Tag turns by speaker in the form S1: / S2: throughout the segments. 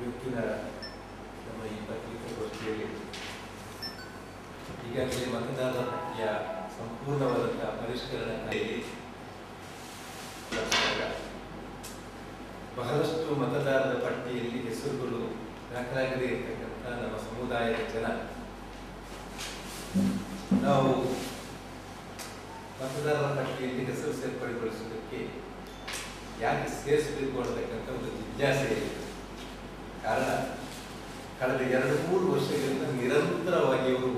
S1: ಇವತ್ತಿನ ನಮ್ಮ ಈ ಪತ್ರಿಕಾಗೋಷ್ಠಿಯಲ್ಲಿ ಈಗಾಗಲೇ ಮತದಾರರ ಪಟ್ಟಿಯ ಸಂಪೂರ್ಣವಾದಂತಹ ಪರಿಷ್ಕರಣೆಯಲ್ಲಿ ಬಹಳಷ್ಟು ಮತದಾರರ ಪಟ್ಟಿಯಲ್ಲಿ ಹೆಸರುಗಳು ದಾಖಲಾಗದೇ ಇರತಕ್ಕಂಥ ನಮ್ಮ ಸಮುದಾಯದ ಜನ. ನಾವು ಮತದಾರರ ಪಟ್ಟಿಯಲ್ಲಿ ಹೆಸರು ಸೇರ್ಪಡೆಗೊಳಿಸುವುದಕ್ಕೆ ಯಾಕೆ ಸೇರಿಸಬೇಕು ಅನ್ನತಕ್ಕಂಥ ಒಂದು ಜಿಜ್ಞಾಸೆ ಇದೆ ಕಾರಣ, ಕಳೆದ ಎರಡು ಮೂರು ವರ್ಷಗಳಿಂದ ನಿರಂತರವಾಗಿ ಅವರು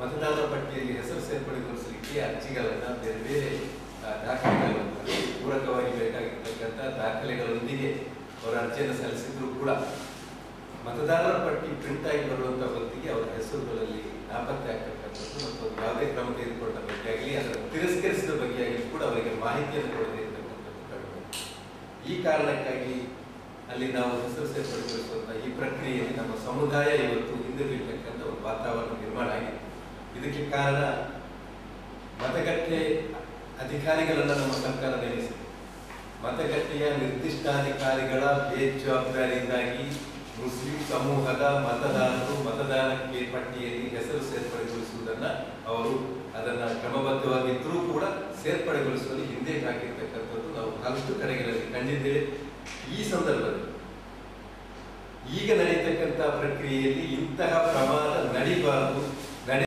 S1: ಮತದಾರರ ಪಟ್ಟಿಯಲ್ಲಿ ಹೆಸರು ಸೇರ್ಪಡೆಗೊಳಿಸಲಿಕ್ಕೆ ಅರ್ಜಿಗಳನ್ನ ಬೇರೆ ಬೇರೆ ದಾಖಲೆಗಳನ್ನು ಪೂರಕವಾಗಿ ಬೇಕಾಗಿರ್ತಕ್ಕಂಥ ದಾಖಲೆಗಳೊಂದಿಗೆ ಅವರ ಅರ್ಜಿಯನ್ನು ಸಲ್ಲಿಸಿದ್ರು ಕೂಡ. ಮತದಾರರ ಪಟ್ಟಿ ಪ್ರಿಂಟ್ ಆಗಿ ಬರುವಂತ ಹೊತ್ತಿಗೆ ಅವರ ಹೆಸರುಗಳಲ್ಲಿ ನಾಪತ್ತೆ ಆಗ್ತಕ್ಕಂಥದ್ದು ಮತ್ತು ಯಾವುದೇ ಕ್ರಮ ತೆಗೆದುಕೊಂಡ ಬಗ್ಗೆ ಆಗಲಿ, ಅದರ ತಿರಸ್ಕರಿಸಿದ ಬಗ್ಗೆ ಆಗಲಿ ಕೂಡ ಅವರಿಗೆ ಮಾಹಿತಿಯನ್ನು ಕೊಡದೇ ಇರತಕ್ಕಂಥದ್ದು ಈ ಕಾರಣಕ್ಕಾಗಿ ಅಲ್ಲಿ ನಾವು ಹೆಸರು ಸೇರ್ಪಡೆಗೊಳಿಸುವಂತಹ ಈ ಪ್ರಕ್ರಿಯೆಯಲ್ಲಿ ನಮ್ಮ ಸಮುದಾಯ ಇವತ್ತು ಹಿಂದೆ ಬೀಳ್ತಕ್ಕಂಥ ಒಂದು ವಾತಾವರಣ ನಿರ್ಮಾಣ ಆಗಿದೆ. ಇದಕ್ಕೆ ಕಾರಣ ಮತಗಟ್ಟೆ ಅಧಿಕಾರಿಗಳನ್ನ ನಮ್ಮ ಸರ್ಕಾರ ನೇಮಿಸಿದೆ. ಮತಗಟ್ಟೆಯ ನಿರ್ದಿಷ್ಟಾಧಿಕಾರಿಗಳ ಬೇಜವಾಬ್ದಾರಿಯಿಂದಾಗಿ ಮುಸ್ಲಿಂ ಸಮೂಹದ ಮತದಾರರು ಮತದಾನಕ್ಕೆ ಪಟ್ಟಿಯಲ್ಲಿ ಹೆಸರು ಸೇರ್ಪಡೆಗೊಳಿಸುವುದನ್ನ ಅವರು ಅದನ್ನ ಕ್ರಮಬದ್ಧವಾಗಿದ್ದರೂ ಕೂಡ ಸೇರ್ಪಡೆಗೊಳಿಸುವಲ್ಲಿ ಹಿಂದೆ ಹಾಕಿರ್ತಕ್ಕಂಥದ್ದು ನಾವು ಬಹಳಷ್ಟು ಕಡೆಗಳಲ್ಲಿ ಕಂಡಿದ್ದೇವೆ. ಈ ಸಂದರ್ಭದಲ್ಲಿ ಈಗ ನಡೀತಕ್ಕಂಥ ಪ್ರಕ್ರಿಯೆಯಲ್ಲಿ ಇಂತಹ ಪ್ರಮಾದ ನಡೀಬಾರದು